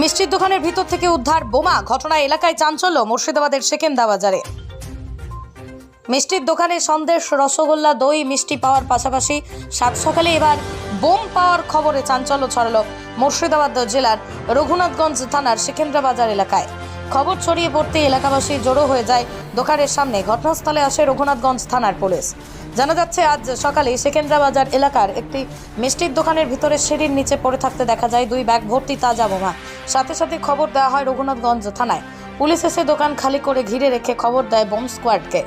মিষ্টির দোকানের ভিতর থেকে উদ্ধার বোমা ঘটনা এলাকায় চাঞ্চল্য, মুর্শিদাবাদের সেকেন্দা বাজারে মিষ্টির দোকানে সন্দেশ, রসগোল্লা, দই, মিষ্টি পাওয়ার পাশাপাশি সাত সকালে এবার বোম পাওয়ার খবরে চাঞ্চল্য ছড়ালো মুর্শিদাবাদ জেলার রঘুনাথগঞ্জ থানার সেকেন্দ্রা বাজার এলাকায়। খবর ছড়িয়ে পড়তে এলাকাবাসী জড়ো হয়ে যায় দোকানের সামনে। ঘটনাস্থলে আসে রঘুনাথগঞ্জ থানার পুলিশ। জানা যাচ্ছে, আজ সকালে সেকেন্দ্রাবাজার এলাকার একটি মিষ্টির দোকানের ভিতরে সিঁড়ির নিচে পড়ে থাকতে দেখা যায়, দুই ব্যাগ ভর্তি তাজা বোমা। সাথে সাথে খবর দেওয়া হয় রঘুনাথগঞ্জ থানায়। পুলিশ এসে দোকান খালি করে ঘিরে রেখে খবর দেয় বোম স্কোয়াডকে।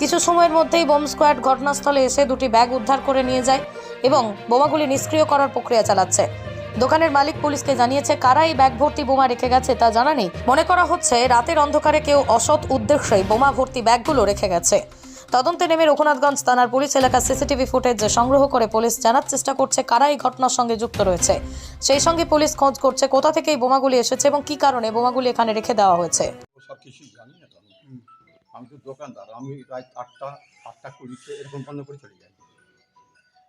কিছু সময়ের মধ্যেই বোম স্কোয়াড ঘটনাস্থলে এসে দুটি ব্যাগ উদ্ধার করে নিয়ে যায় এবং বোমাগুলি নিষ্ক্রিয় করার প্রক্রিয়া চালাচ্ছে। দোকানের মালিক পুলিশকে জানিয়েছে, কারা এই ব্যাগ ভর্তি বোমা রেখে গেছে তা জানা নেই। মনে করা হচ্ছে, রাতের অন্ধকারে কেউ অসৎ উদ্দেশ্যে বোমা ভর্তি ব্যাগগুলো রেখে গেছে। তদন্তে নেমে রঘুনাথগঞ্জ থানার পুলিশ এলাকার সিসিটিভি ফুটেজ সংগ্রহ করে পুলিশ জানার চেষ্টা করছে, কারা এই ঘটনার সঙ্গে যুক্ত রয়েছে। সেই সঙ্গে পুলিশ খোঁজ করছে, কোথা থেকে এই বোমাগুলি এসেছে এবং কী কারণে বোমাগুলি এখানে রেখে দেওয়া হয়েছে। আমি। তো দোকানদার, আমি রাত আটটা আটটা এরকম বন্ধ করে চলে যাই।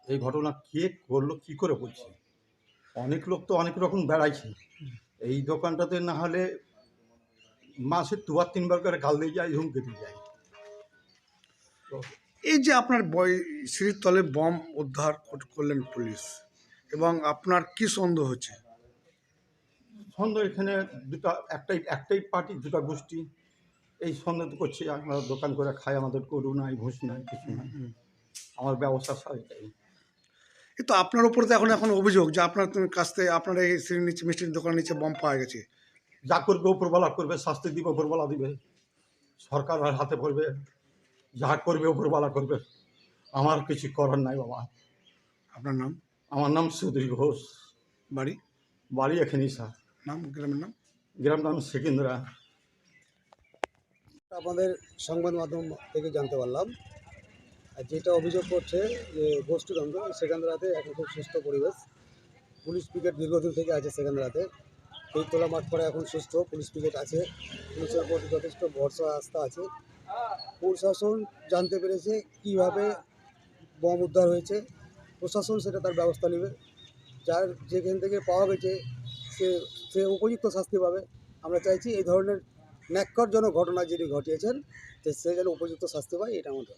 এই ঘটনা কে করল, কি করে বলছি? অনেক লোক তো অনেক রকম বেড়াইছে। এই দোকানটাতে না হলে মাসে দুবার তিনবার করে গাল দিয়ে যায় হুমকে দিয়ে যায়। এই যে আপনার বই সিঁড়ির তলে বম উদ্ধার করলেন পুলিশ এবং আপনার কি সন্দেহ হচ্ছে? সন্দেহ এখানে দুটা একটাই একটাই পার্টি দুটা গোষ্ঠী। এই সন্দেহ তো করছি আমরা দোকান করে খাই আমাদের গরু নাই ভুষ নাই কিছু নাই। আমার ব্যবসা এটাই। কিন্তু আপনার উপর তো এখন এখন অভিযোগ যে আপনার কাছ থেকে আপনার এই সিঁড়ির নিচে মিষ্টির দোকানের নিচে বম পাওয়া গেছে। যা করবে উপরবেলা করবে শাস্তি দিবে উপরবেলা দিবে। সরকার আর হাতে পড়বে যা করবে উপরবেলা করবে। আমার কিছু করার নাই বাবা। আপনার নাম? আমার নাম সুধীর ঘোষ। বাড়ি? বাড়ি এখানেই স্যার। নাম গ্রামের নাম? গ্রাম নাম সেকেন্দ্রা। আমাদের সংবাদ মাধ্যম থেকে জানতে পারলাম আর যেটা অভিযোগ করছে যে গোষ্ঠীদ্বন্দ্ব সেকেন্দ্রাতে এখন খুব সুস্থ পরিবেশ। পুলিশ পিকেট দীর্ঘদিন থেকে আছে সেকেন্দ্রাতে তোলা মাঠ পরে এখন সুস্থ, পুলিশ পিকেট আছে। পুলিশের প্রতি যথেষ্ট ভরসা, আস্থা আছে। প্রশাসন জানতে পেরেছে কীভাবে বম উদ্ধার হয়েছে। প্রশাসন সেটা তার ব্যবস্থা নেবে। যার যেখান থেকে পাওয়া গেছে, সে সে উপযুক্ত শাস্তি পাবে। আমরা চাইছি এই ধরনের ন্যাক্করজনক ঘটনা যিনি ঘটিয়েছেন সে যেন উপযুক্ত শাস্তি পায়, এটা আমাদের।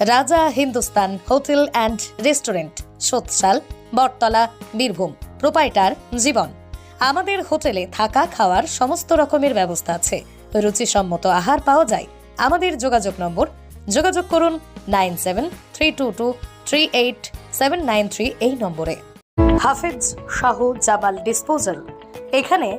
Raja Hindustan hotel and restaurant Sotsal Battala, Birbhum, proprietor, Jibon. আমাদের হোটেলে থাকা খাওয়ার সমস্ত রকমের ব্যবস্থা আছে। রুচিসম্মত আহার পাওয়া যায়। আমাদের যোগাযোগ নম্বর, যোগাযোগ করুন nine seven three two two three eight seven nine three এই নম্বরে। হাফেজ শাহু জামাল ডিসপোজাল। এখানে